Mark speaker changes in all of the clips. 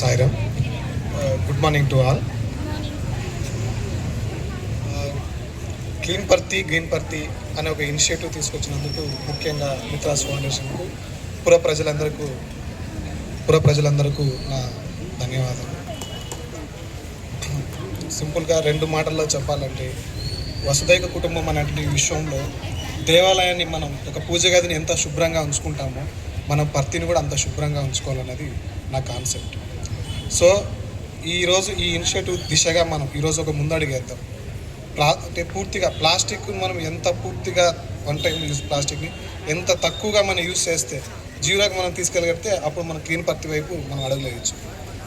Speaker 1: Sairam. Good morning to all clean Parthi green Parthi అనే ఒక initiative తీసుకొచ్చినందుకు ముఖ్యంగా మిత్రాస్ ఫౌండేషన్కు పుర ప్రజలందరకు పుర ప్రజలందరకు నా ధన్యవాదాలు. సింపుల్గా రెండు మాటల్లో చెప్పాలంటే వసుదైక కుటుంబం అనేటువంటి విషయంలో దేవాలయాన్ని మనం ఒక పూజ గదిని ఎంత శుభ్రంగా ఉంచుకుంటామో మనం పర్తిని కూడా అంత శుభ్రంగా ఉంచుకోవాలన్నది నా కాన్సెప్ట్ సో ఈరోజు ఈ ఇనిషియేటివ్ దిశగా మనం ఈరోజు ఒక ముందడిగేద్దాం ప్లా అంటే పూర్తిగా ప్లాస్టిక్ మనం ఎంత పూర్తిగా వన్ టైం యూజ్ ప్లాస్టిక్ని ఎంత తక్కువగా మనం యూజ్ చేస్తే జీరోకి మనం తీసుకెళ్ళగలిగితే అప్పుడు మనం క్లీన్ పత్తి వైపు మనం అడగలేయచ్చు.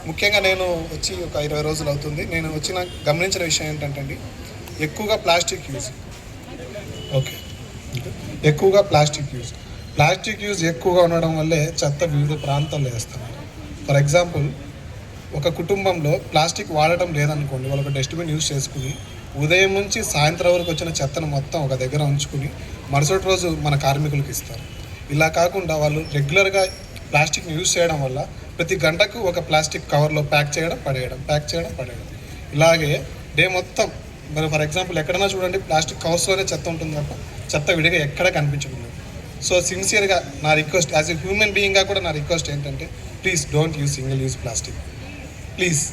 Speaker 1: ముఖ్యంగా నేను వచ్చి ఒక ఇరవై రోజులు అవుతుంది. నేను వచ్చిన గమనించిన విషయం ఏంటంటే అండి ఎక్కువగా ప్లాస్టిక్ యూజ్. ఓకే. ఎక్కువగా ప్లాస్టిక్ యూజ్. ప్లాస్టిక్ యూజ్ ఎక్కువగా ఉండడం వల్లే చెత్త వివిధ ప్రాంతాల్లో వేస్తున్నారు. ఫర్ ఎగ్జాంపుల్ ఒక కుటుంబంలో ప్లాస్టిక్ వాడటం లేదనుకోండి వాళ్ళు ఒక డస్ట్బిన్ యూజ్ చేసుకుని ఉదయం నుంచి సాయంత్రం వరకు వచ్చిన చెత్తను మొత్తం ఒక దగ్గర ఉంచుకుని మరుసటి రోజు మన కార్మికులకు ఇస్తారు. ఇలా కాకుండా వాళ్ళు రెగ్యులర్గా ప్లాస్టిక్ని యూజ్ చేయడం వల్ల ప్రతి గంటకు ఒక ప్లాస్టిక్ కవర్లో ప్యాక్ చేయడం పడేయడం ప్యాక్ చేయడం పడేయడం. ఇలాగే డే మొత్తం మరి ఫర్ ఎగ్జాంపుల్ ఎక్కడైనా చూడండి ప్లాస్టిక్ కవర్స్లోనే చెత్త ఉంటుంది తప్ప చెత్త విడిగా ఎక్కడ కనిపించకుండా సో సిన్సియర్గా నా రిక్వెస్ట్ యాజ్ ఎ హ్యూమన్ బీయింగ్గా కూడా నా రిక్వెస్ట్ ఏంటంటే please don't use single use plastic. Please.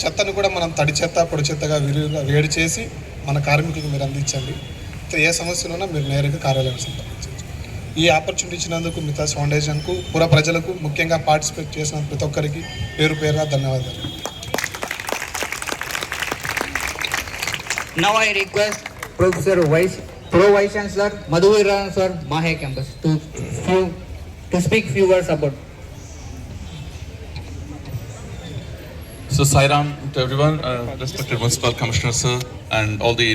Speaker 1: చెత్తను కూడా మనం తడి చెత్త పొడి చెత్తగా విరివిగా వేడి చేసి మన కార్మికులకు మీరు అందించండి. ఏ సమస్యలున్నా మీరు నేరుగా కార్యాలయం సంప్రదించవచ్చు. ఈ ఆపర్చునిటీ ఇచ్చినందుకు మిగతా ఫౌండేషన్కు పుర ప్రజలకు ముఖ్యంగా పార్టిసిపేట్ చేసిన ప్రతి ఒక్కరికి పేరు పేరుగా ధన్యవాదాలు.
Speaker 2: Now I request Professor Vice Pro Vice Chancellor Madhuviran Sir Mahe campus to few to speak few words about
Speaker 3: So Sairam to everyone, uh, respected Municipal Commissioner sir and all the